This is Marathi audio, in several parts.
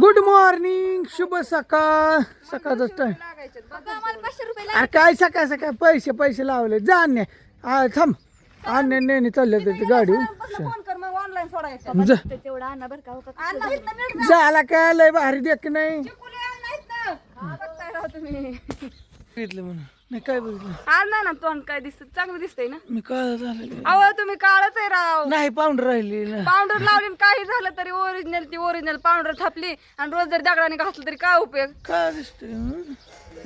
गुड मॉर्निंग शुभ सकाळ. सकाळचा टाइम मला पाचशे रुपये अरे काय सकाळ सकाळ? पैसे पैसे लावले. जा अन्य. आ, थांब. अन्य नेहमी चालले होते गाडी. झाला काय लय भारी देख नाही. हा, बघितलं म्हणून. नाही काय बघितलं आणा ना तोंड काय दिसत? चांगलं दिसतंय ना? मी काय झालं अहो तुम्ही काळच आहे राव. नाही पाऊंड राहिली ना. पावडर लावली आणि काही झालं तरी ओरिजिनल ती ओरिजिनल पावडर थापली आणि रोज जर दगडाने घासलं तरी काय उपयोग? काय दिसतंय हं?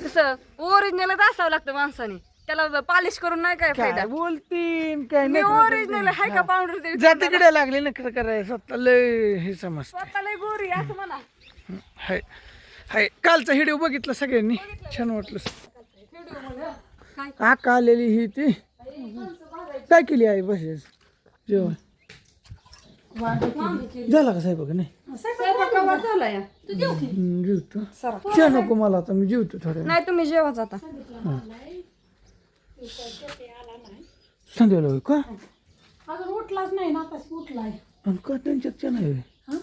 कसं ओरिजिनलच असावं लागतं माणसाने. त्याला पॉलिश करून नाही काय फायदा? काय बोलतीन काय मी ओरिजिनल आहे का पावडर ते जा तिकडे लागले नखर करायला. स्वतः लय हे समजत स्वतःला गोरी असं म्हणा. हाय. हाय. कालचा व्हिडिओ बघितला सगळ्यांनी? छान वाटलं. आका आलेली ही ती. काय केली आहे बसेस? जेवण. झाला का साहेब नाही. हम्म, जेवतो. चहा नको मला आता मी जेवतो थोड्या नाही तुम्ही जेवाच आता. संध्याला होय का? अजून उठलाच नाही ना आताच उठलाय. आणि का त्यांच्यात नाही होय? हा?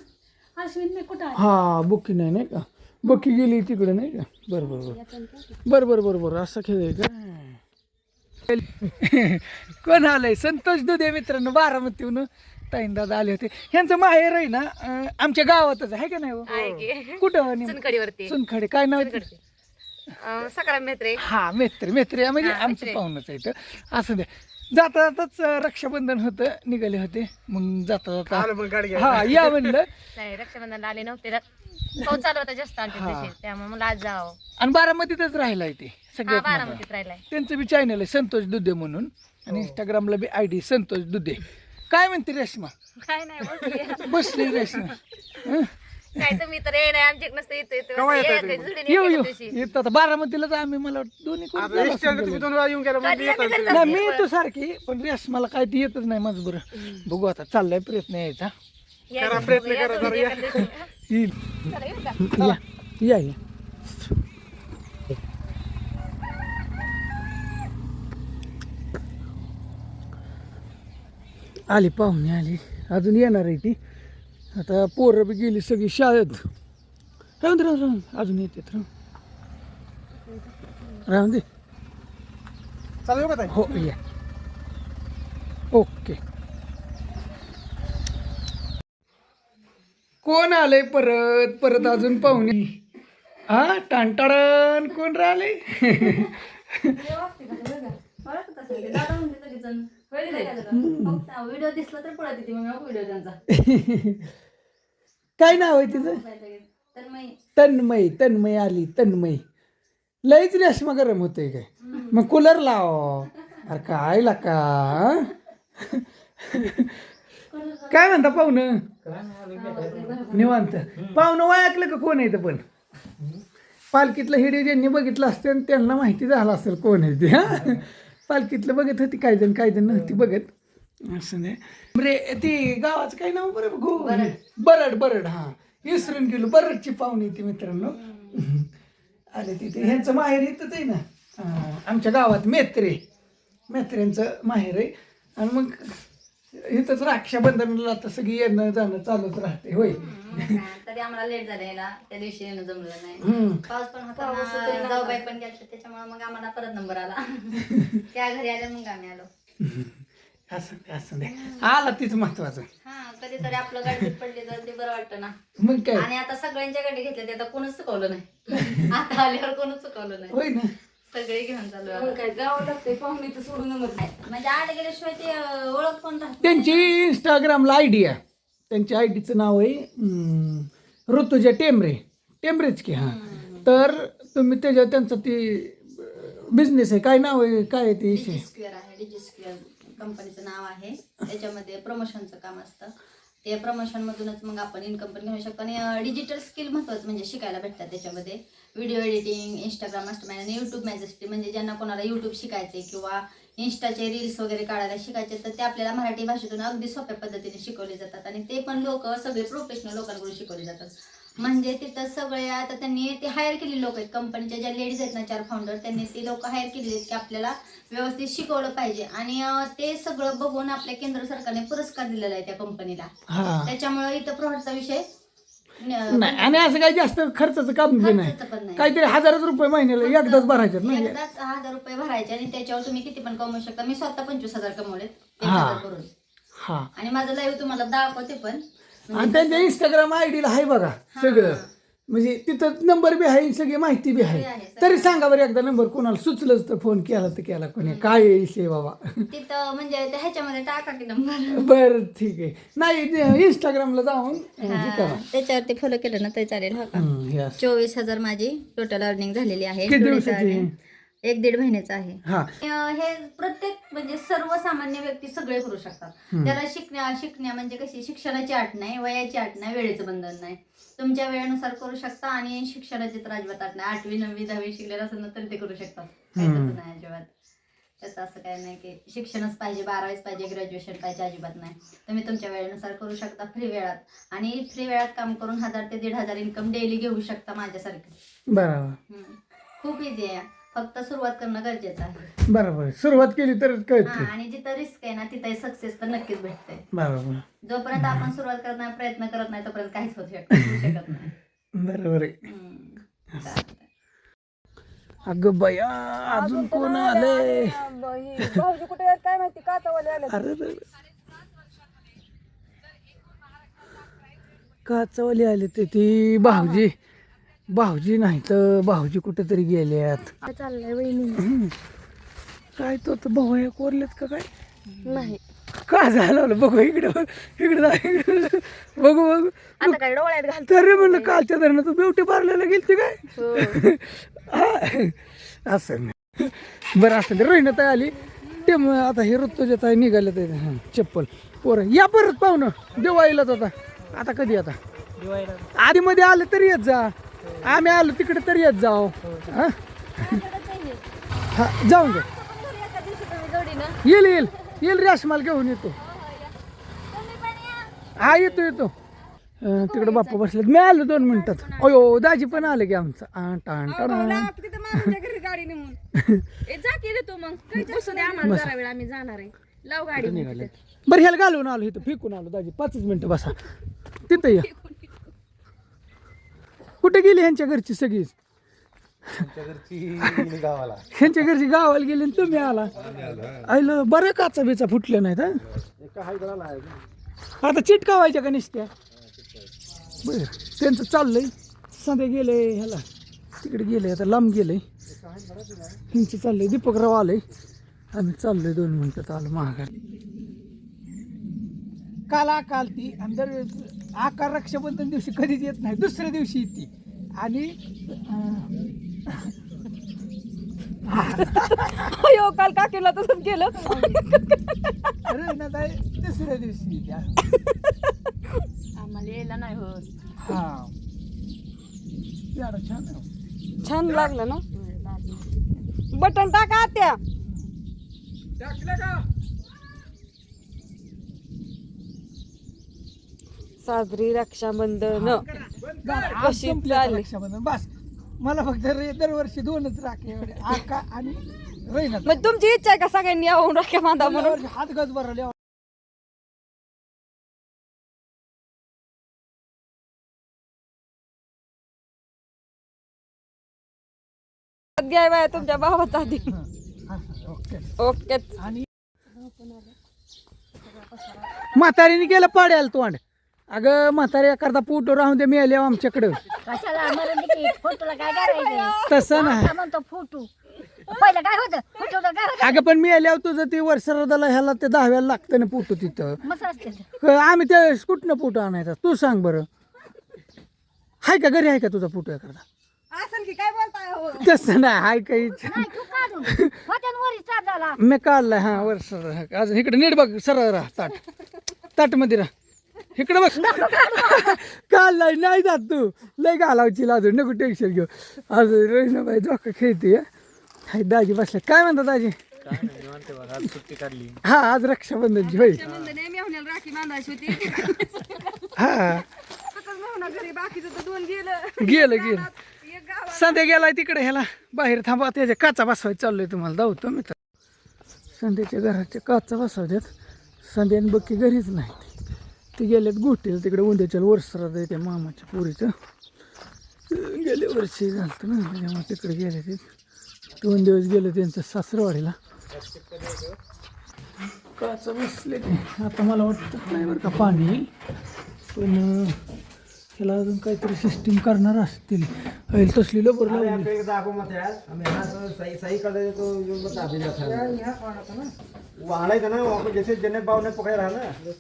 अश्विन मी कुठं आहे? हा बुकी नाही नाही का? बुकी गेली तिकडे नाही का? बरं बरं बरं. बरं बरं बरं बरं. असा खेळ आहे का? कोण आलंय? संतोष दुधे मित्रांनो बारामतीहून ताईन दादा आले होते. ह्यांचं माहेर आहे ना अं, आमच्या गावातच आहे का नाही हो? कुठं नेमकं? चुनखडीवरती सुनखडे. काय नाव आहे? सकाळ मेत्रे. हा मेत्री मेत्री. म्हणजे आमचं पाहुणच आहे इथं. असं द्या जाता जाताच अं, रक्षाबंधन होतं निघाले होते. मग जाता जाता हा या म्हणलं. नाही रक्षाबंधनला आले नव्हते. र- पाऊस चालू होता जास्त आमच्या त्यामुळे मला आज जावं. आणि बारामतीतच राहिलाय ते हा सगळ्यात. बारामतीत राहिलाय. त्यांचं बी चॅनल आहे संतोष दुधे म्हणून आणि इंस्टाग्रामला बी आय डी संतोष दुधे. काय म्हणते रेश्मा? काय नाही बसली. बसली रेश्मा. हं? काय तुम्ही तर आमच्या नसतं येतो येतो येतो, जुडीने येऊ एका येऊ. दिवशी. येतो आता बारामतीलाच आम्ही मला वाटतं दोन्ही गेलं. नाही जातो. मी येतो सारखी पण रेशमाला काय ती येतच नाही माझं बरं. बघू आता चाललाय प्रयत्न यायचा. एका दिवशी. येईल? या या. आली पाहुणे आली. अजून येणार आहे ती. आता पोरं बी गेली सगळी शाळेत. राहून दे राहून राहून. अजून येतात राहून राहून दे. हो या. ओके. कोण आलंय परत? परत अजून पाहुणे. हा टाणटाण कोण राहिले व्हिडिओ दिसला तर मग व्हिडिओ त्यांचा काय नाव आहे तिचं? तन्मय तन्मय आली तन्मय. लईच रेशमा गरम होते काय? मग कूलर लाव. अरे काय लाका काय म्हणता पाहुणं? निवांत. पाहुणं वायकलं का कोण आहे पण? पालखीतलं हिडिओ ज्यांनी बघितलं असतं त्यांना माहिती झालं असेल कोण आहे ते हा? पालखीतलं बघत होती काही जण काही जण नव्हती बघत. असं नाही. बरे ती गावाचं काय नाव बरं? गो बरड बरड हा. विसरून गेलो बरडची पाहुणी ती मित्रांनो. आले तिथे. ह्यांचं माहेर इथंच आहे ना? आमच्या गावात मेत्रे. मेत्र्यांचं माहेर आहे. आणि मग इथंच रक्षाबंधनाला आता सगळी येणं जाणं चालूच राहते होय. तरी आम्हाला लेट झालं यायला. त्या दिवशी येणं जमलं नाही. पाऊस पण होता ना, जाऊबाई पण गेल्या त्याच्यामुळे मग आम्हाला परत नंबर आला. त्या घरी आल्या मग आम्ही आलो. असं दे, असं दे आला तीच महत्वाचं. हा कधीतरी आपलं गाडीत पडली तर ते बरं वाटतं ना. मग काय? आणि आता सगळ्यांच्या गाडी घेतल्या ते आता कोणच चुकवलं नाही. आता आल्यावर कोणच चुकवलं नाही. होय ना. सगळे घेऊन चालू आहे. काय जावं लागतंय पाहुणे तर सोडून जमत नाही म्हणजे आले गेल्याशिवाय ते अं, ओळख पण राहत? त्यांची इंस्टाग्रामला आय डी आहे. त्यांच्या आय डीचं नाव आहे अं, ऋतुजा टेंबरे. टेंबरेच की हां. तर तुम्ही त्याच्या त्यांचं ती बिझनेस आहे. काय नाव आहे काय आहे ते डिजी स्क्वेअर आहे डिजी स्क्वेअर कंपनीचं नाव आहे. त्याच्यामध्ये प्रमोशनचं काम असतं. ते प्रमोशनमधूनच मग आपण इन्कम पण घेऊ शकतो. आणि डिजिटल स्किल महत्त्वाचं म्हणजे शिकायला भेटतात त्याच्यामध्ये. व्हिडिओ एडिटिंग इंस्टाग्राम मास्टर आणि यूट्यूब मॅजेस्टी म्हणजे ज्यांना कोणाला यूट्यूब शिकायचे किंवा इंस्टाचे रील्स वगैरे काढायला शिकायचे तर ते आपल्याला मराठी भाषेतून अगदी सोप्या पद्धतीने शिकवले जातात. आणि ते पण लोक सगळे प्रोफेशनल लोकांकडून शिकवले जातात. म्हणजे तिथं सगळे आता त्यांनी ते हायर केलेले लोक आहेत कंपनीच्या ज्या लेडीज आहेत ना चार फाउंडर त्यांनी ते लोक हायर केलेले आहेत की आपल्याला व्यवस्थित शिकवलं पाहिजे. आणि अं, ते सगळं बघून आपल्या केंद्र सरकारने पुरस्कार दिलेला आहे त्या कंपनीला हां. त्याच्यामुळे इथं फ्रॉडचा विषय न- नाही आणि असं काही जास्त खर्चाचं काम बी नाही. खर्चाचं पण नाही. काहीतरी हजारच रुपये महिन्याला एकदाच भरायच्यात ना एकदाच हजार रुपये भरायचे आणि त्याच्यावर तुम्ही किती पण कमवू शकता. मी स्वतः पंचवीस हजार कमवलेत एक हा. हजार करून. हा. आणि माझं लाईव्ह तुम्हाला दाखवते पण. आणि त्यांच्या इंस्टाग्राम आय डीला आहे बघा सगळं. म्हणजे तिथं नंबर बी आहे सगळी माहिती बी आहे. तरी सांगा बरं एकदा नंबर कोणाला सुचलंच तर फोन केला तर केला कोणी. काय विषय बाबा? तिथं म्हणजे ह्याच्यामध्ये टाका की नंबर. बरं ठीक आहे. नाही इंस्टाग्रामला जाऊन हे करा. त्याच्यावरती फॉलो केलं ना ते चालेल हा का? हम्म, हे असं. चोवीस हजार माझी टोटल अर्निंग झालेली आहे. किती दिवसाची. एक दीड महिन्याचं आहे. हा. अं, हे प्रत्येक म्हणजे सर्वसामान्य व्यक्ती सगळे करू शकतात. त्याला शिकण्या शिकण्या म्हणजे कशी? शिक्षणाची अट नाही वयाची अट नाही वेळेचं बंधन नाही. तुमच्या वेळेनुसार करू शकता आणि शिक्षणाची तर अजिबात अट नाही. आठवी नववी दहावी शिकलेलं असेल ना तरी ते करू शकतात काही हम्म. तसं नाही अजिबात. त्याचं असं काय नाही की शिक्षणच पाहिजे बारावीच पाहिजे ग्रॅज्युएशन पाहिजे अजिबात नाही. तुम्ही तुमच्या वेळेनुसार करू शकता फ्री वेळात. आणि फ्री वेळात काम करून हजार ते दीड हजार इन्कम डेली घेऊ शकता माझ्यासारखं. बरोबर. खूप इझी आहे. फक्त सुरुवात करणं गरजेचं आहे. बरोबर. सुरुवात केली तर हा कळते आणि जिथं रिस्क आहे ना तिथे सक्सेस तर नक्कीच भेटते बरोबर. जोपर्यंत आपण सुरुवात करत नाही प्रयत्न करत नाही तोपर्यंत काहीच होऊ शकत होऊ शकत नाही. बरोबर आहे. हम्म. चालतंय. अगं बया अजून कोण आले भाऊजी कुठे आहेत? काय माहिती काचावाले आले अरे रे रे. काचावाली आले ते ती भाऊजी. भाऊजी नाही तर भाऊजी कुठेतरी गेल्यात. चाललंय वहिनी? हम्म. काय तो तर भाऊ या कोरलेत का काय? नाही. का झालं बघू इकडे बघ इकडे जा इकडे जा. बघू बघू. आता काय डोळ्यात तरी म्हणलं कालच्या धरणं तू ब्युटी पार्लरला गेलती काय? हा, असं. नाही बरं असं रोहिणत आली. ते मग आता हे ऋतुजात आहे निघाले ते हां, चप्पल. पोरं या परत पाहुणं. दिवाळीलाच आता. आता कधी आता? आधी मध्ये आलं तरी येत जा. आम्ही आलो तिकडे तरी येत जाऊ. हा हा, जाऊन जा येईल येईल. येईल रेशमाल घेऊन येतो. हा येतो येतो. अं, तिकडे बाप्पा बसलेत. मी आलो दोन मिनिटात. अयो दाजी पण आले की आमचं. आ, टाण रे दे. बरं ह्याला घालून आलो इथं फेकून आलो दाजी. पाचच मिनिटं बसा. तिथं या. कुठे गेली ह्यांच्या घरची सगळीच? ह्यांच्या घरची गावाला. गेली आणि तुम्ही आला. आयलं बरं काचा बिचा फुटल्या नाहीत हा? आता चिटकावायच्या का निसत्या? बर त्यांचं चाललंय. सध्या गेले ह्याला. तिकडे गेले आता लांब गेलंय ह्यांचं चाललंय. दीपकराव आलंय आम्ही चाललोय दोन मिनिटात आलो महागारी काल आकाल ती आणि दरवेळेस आकार रक्षाबंधन दिवशी कधीच येत नाही. दुसऱ्या दिवशी येते. आणि अयो काल काकीला तसंच केलं. अरे ना ताई तिसऱ्या दिवशी येते. आम्हाला यायला नाही होत. हा. छान आहे. छान लागलं ना? बटन टाका आत्या. साजरी रक्षाबंधन. कशी चालली? रक्षाबंधन बस. मला फक्त रे- दरवर्षी दोनच राखे एवढे. आका आणि रहिना मग तुमची इच्छा आहे का सगळ्यांनी यावून राख्या बांधा म्हणून? हात गज भरले घ्याय बाय तुमच्या भावाचा आधी. ओके. ओके. आणि म्हातारीने केलं पाड्याला तोंड. अगं म्हातारी करता पोटो राहून दे मिळाले आमच्याकडं. कशाला मला देखील फोटोला काय करायचं तसं नाही. काय म्हणतो फोटो. पहिलं काय होतं? फोटोला काय होतं? अगं पण मी आल्यावर तुझं ते वर्षरादाला ह्याला ते दहाव्याला लागतं ना पोटो तिथं. मस्त असते ते. क- आम्ही ते कुठनं पोटो आणायचा? तू सांग बरं. हाय का घरी आहे का तुझा पोटो एखादा? असं की काय बोलताय हो? तसं नाही हाय काही नाही तू काढून होत्यान चार झाला. मी काढलाय हा वर्ष अजून इकडे नीट बघ सरळ राहा ताट. ताटमध्ये राहा. इकडे बघ. काढलाय नाही जात तू. लय घालावची अजून नको टेन्शन घेऊ. अजून रहिनाबाई धोका खेळते हाय दाजी बसल्या काय म्हणता दाजी? हा आज रक्षाबंधनची होय. मेहण्याला राखी बांधायची होती. हा. गेलं. गेलं संध्या गेलाय तिकडे ह्याला. बाहेर थांबा त्याच्या काचा बसवायचं चाललोय तुम्हाला. धावतो मी तर. संध्याच्या घराच्या काचा बसवतात संध्याने बक्की घरीच नाहीत. ते गेल्यात गोटीला तिकडे उंद्याच्या वर्षरात आहे त्या मामाच्या पोरीचं. गेल्या वर्षी झालं ना त्याच्यामुळे तिकडे गेले ते. दोन दिवस गेले त्यांचं सासरवाडीला. काचा बसले ते. आता मला वाटतं नाही बरं का पाणी येईल. पण त्याला अजून काहीतरी सिस्टीम करणार असतील. होईल तसली वाहना था ना पे जैसे जन्नत बाबू ने. पकड़ा रहा ना?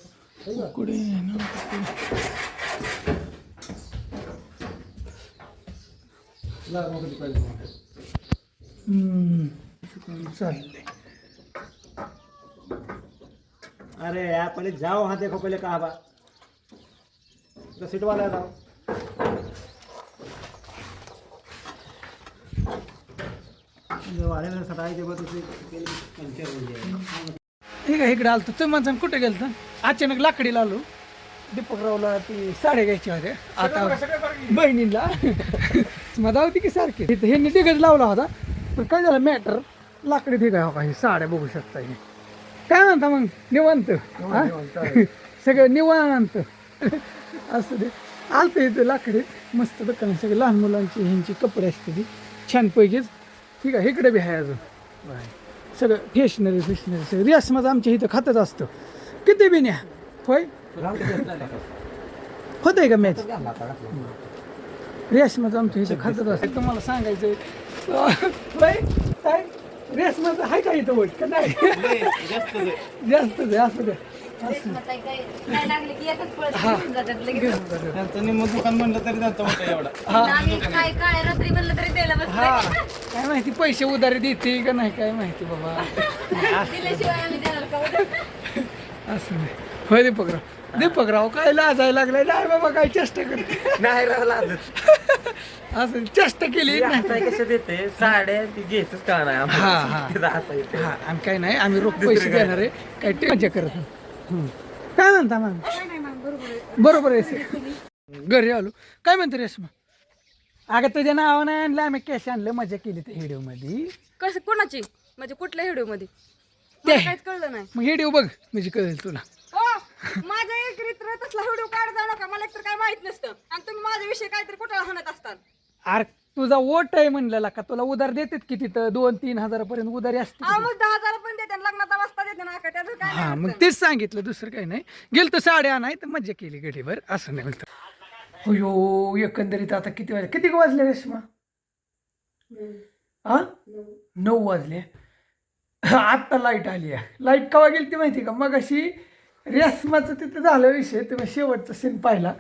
अरे यार पहले जाओ वहाँ देखो पहले कहाँ बा. तो सीट वाला था जो वाले ने सटाई के बाद उसे पंचर हो ठीक आहे इकडे आलतो? तुम्ही माणसानं कुठे गेलं अचानक लाकडीला आलो दीपकरावला ती साड्या घ्यायच्या होत्या. आता बहिणीला. मजा होती की सारखी. तिथं ह्यांनी तिघच लावला होता. पण काय झालं मॅटर लाकडी ठीक आहे काही साड्या बघू शकता हे. काय म्हणता मग? निवांत. हा? सगळं निवांत. असं ते आलतं इथं लाकडी. मस्त दुकान आहे. सगळे लहान मुलांची ह्यांची कपडे असते ती. छान पैकीच. ठीक आहे इकडे बी आहे अजून. सगळं फेशनरी फेशनरी सगळं. रियासमाचं आमच्या इथं खातच असतं. किती बी न्या. होय? होत आहे का मॅच रेशमाचं आमच्या इथं खातच असतं. तुम्हाला सांगायचं काय रेशमाचं आहे का इथं वट? का नाही? जास्त घेऊन जातात लगेच. दुकान म्हणलं तरी जातो मोठा एवढा. हा. काय माहिती पैसे उधारी देते का नाही काय माहिती बाबा. असं नाही. होय दीपकराव. दीपकराव काय लाजायला लागलाय? नाही बाबा काय चेष्टा करते. नाही राव लागत असं चेष्टा केली नाही. हसाय देते साड्या ती घ्यायचंच का नाही? हा, हा. आम्हाला. तिथं हसायचं. हा आणि काय नाही आम्ही रोख पैसे देणार आहे. काय ते मजा करत नाही. हम्म. काय म्हणता मग बरोबर आहे. घरी आलो. काय म्हणतो रेश्मा अगं तुझ्या नाव नाही आणलं आम्ही कॅश आणलं. मजा केली त्या व्हिडिओमध्ये. कसं कोणाची? म्हणजे कुठल्या व्हिडिओमध्ये? ते. मला काहीच कळलं नाही. मग व्हिडिओ बघ म्हणजे कळेल तुला. ओ माझ्या एक रीत तसला व्हिडिओ काढ जाऊ नका मला एकतर काय माहीत नसतं. आणि तुम्ही माझ्याविषयी काहीतरी कुठं हाणत असतात अरे तुझा वोट आहे म्हणलेला का? तुला उधार देतात की तिथं दोन तीन हजारापर्यंत उधारी असते हा मग दहा हजार पण देते आणि लग्नाचा वाजता देते ना का त्याचं काय हा नाही मग. तेच सांगितलं दुसरं काही नाही. गेलं तर साड्या नाही तर मज्जा केली गडीवर असं नाही म्हणतं. अयो एकंदरीत आता किती वाजले? किती वाजले रेश्मा हा? नऊ वाजले. आत्ता लाइट आली आहे. लाइट केव्हा गेली ती माहिती का? मग अशी रेशमाचं तिथं झालं विषय तुम्ही शेवटचा सीन पाहिला.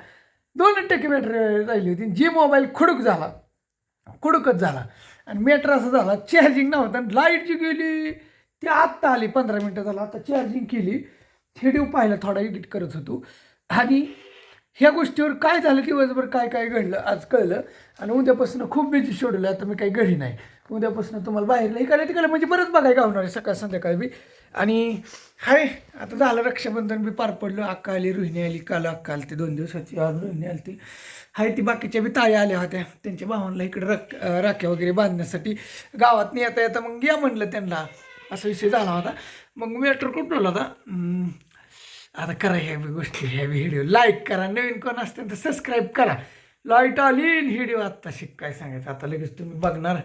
दोन टक्के बॅटरी राहिली होती. जी मोबाईल खुडूक झाला खुडूकच झाला. आणि मेटर असं झाला चार्जिंग नव्हतं. आणि लाइट जी गेली ती आत्ता आली पंधरा मिनटं झाला. आता चार्जिंग केली. व्हिडिओ पाहिला थोडा एडिट करत होतो. आणि ह्या गोष्टीवर काय झालं दिवसभर काय काय घडलं? आज कळलं. आणि उद्यापासून खूप बिझी शेड्यूल आता मी काही घरी नाही. उद्यापासून तुम्हाला बाहेर इकडे तिकडे म्हणजे बरंच बघाय गावणार आहे सकाळ संध्याकाळी बी. आणि हाय आता झालं रक्षाबंधन बी पार पडलं. अक्का आली रोहिणी आली काल अक्का आली ती दोन दिवसाची. आज रोहिणी आली ती हाय ती बाकीच्या बी ताया आल्या होत्या. त्यांच्या भावांना इकडे रक राख्या वगैरे बांधण्यासाठी गावात नाही येता. येता मग या म्हणलं त्यांना. असा विषय झाला होता. मग मेट्रो कुठं होता? आता करा ह्या बी गोष्टी ह्या व्हिडिओ लाईक करा. नवीन कोण असते तर सबस्क्राईब करा. लाइट आली व्हिडिओ आत्ता शिक काय सांगायचं? आता लगेच तुम्ही बघणार.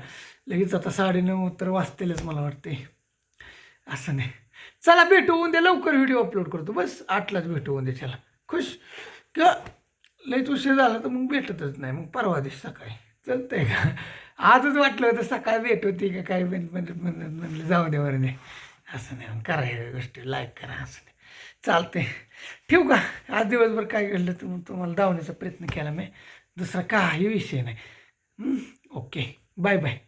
लगेच आता साडेनऊ तर वाजतीलच मला वाटते असं नाही. चला भेटू उद्या. लवकर व्हिडिओ अपलोड करतो. बस आठलाच भेटू उद्या. चला. खुश? किंवा लईच उशीर झाला तर मग भेटतच नाही. मग परवा दिवस सकाळी. चलतंय का? आजच वाटलं होतं सकाळी भेट होती का काय? पण म्हणलं म्हणलं जाऊ दे बरं नाही असं नाही. मग करा ह्या गोष्टी. लाईक करा. असं नाही. चालते ठेवू का? आज दिवसभर काय घडलं तुम तुम्हाला धावण्याचा प्रयत्न केला मी. दुसरा काही विषय नाही. ओके. Bye bye.